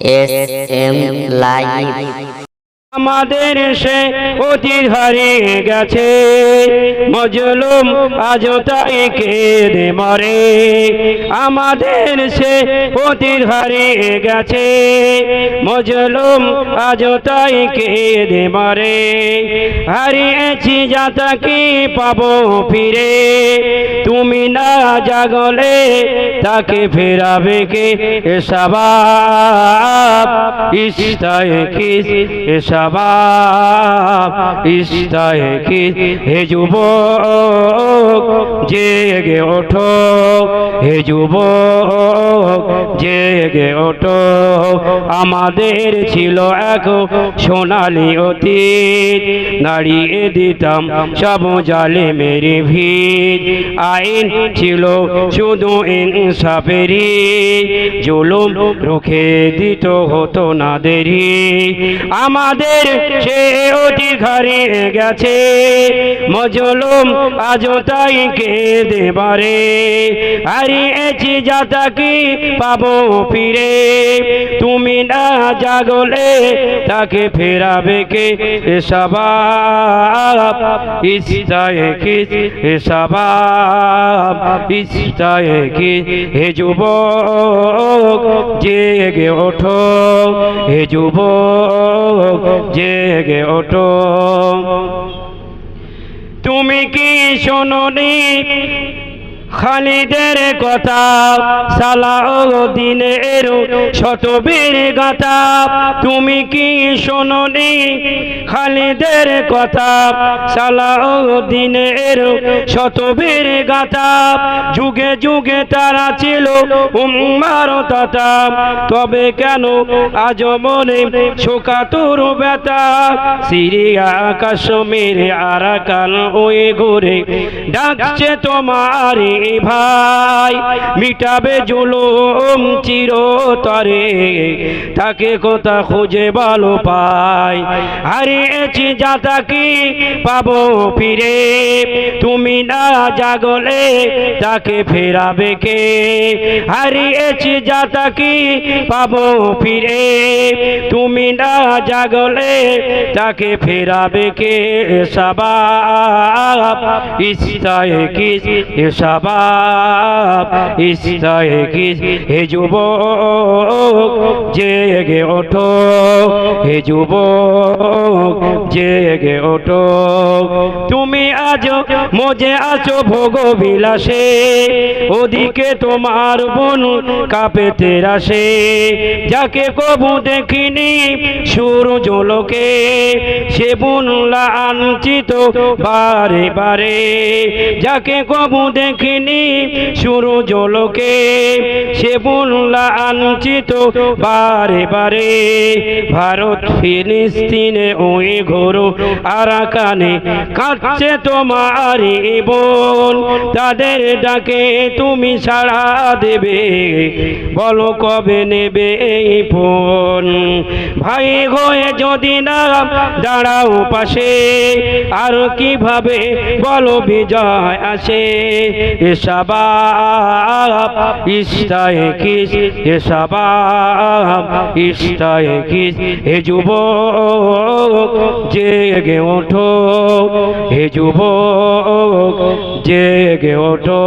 S M live আমাদের সে অতীত হারিয়ে গেছে। মজলুম আজ তাই কেঁদে মরে। আমাদের সে অতীত হারিয়ে গেছে। মজলুম আজ তাই কেঁদে মরে। হারিয়েছি যা তাকে পাবো ফিরে। তুমি না জাগলে তাকে ফেরাবে কে? এসাবাব ইস্তায় কিস এসাবাব ইস্তায় কিস হে জেগে ওঠো, হে জেগে ওঠো। আমাদের ছিল এক সোনালি অতীত দাঁড়িয়ে দিতাম সব জালে মেরে ভিড় আইন ছিল শুধু ইনসাফেরি জুলুম রুখে দিত হতো না দেরি আমাদের সে অতি ঘরে গেছে। মজলুম আজও তাই কেঁদে বারে হারিয়েছি যা তাকে পাবো ফিরে। তুমি না জাগলে তাকে ফেরাবে কে এসবাব ইস্তায় কি এসবাব ইস্তায় কি হে যুবক? জেগে ওঠো হে যুব জেগে ওঠো। তুমি কি শোনি খালিদের কথা, সালাউদ্দিনের শতবীর গাথা, তুমি কি শোনি খালিদের কথা, সালাউদ্দিনের শতবীর গাথা, যুগে যুগে তারা ছিল উম্মার তাতা তবে কেন আজ মনে শোকাতুর ব্যথা? সিরিয়া, কাশ্মীর, আরাকান ওই ঘুরে ডাকছে তোমার ভাই, মিটাবে জুলুম চিরতরে। তাকে কোথা খুঁজে ভালো পাই? হারিয়েছি যা তাকে পাবো ফিরে? তুমি না জাগলে তাকে ফেরাবে কে? হারিয়েছি যা তাকে পাবো ফিরে? তুমি না জাগলে তাকে ফেরাবে কে? সাবাব ইস্তায় কিস সাবাব ইস্তায় হে যুবক জেগে ওঠো। হে যুবক জেগে ওঠো। তুমি আজ মজে আছো ভোগ বিলাসে ওদিকে তোমার বোন কাপে তেরাসে যাকে কবু দেখিনি সূর্য লোকে সে বোন লাঞ্ছিত বারে বারে। যাকে কবু দেখিনি সূর্য লোকে সে বোন লাঞ্ছিত বারে বারে। ভারত ফিলিস্তিনে ওই ঘোরো আরাকানে কাঁদছে তোমার বোন। তাদের ডাকে তুমি সাড়া দেবে, বলো কবে নেবে এই ফোন। ভাই হয়ে যদি না দাঁড়াও পাশে, আর কীভাবে বলো বিজয় আসে? এসাবাব ইস্তায় কিস এসাবাব ইস্তায় কিস। হে যুবক জেগে ওঠো হে যুবক জেগে ওঠো।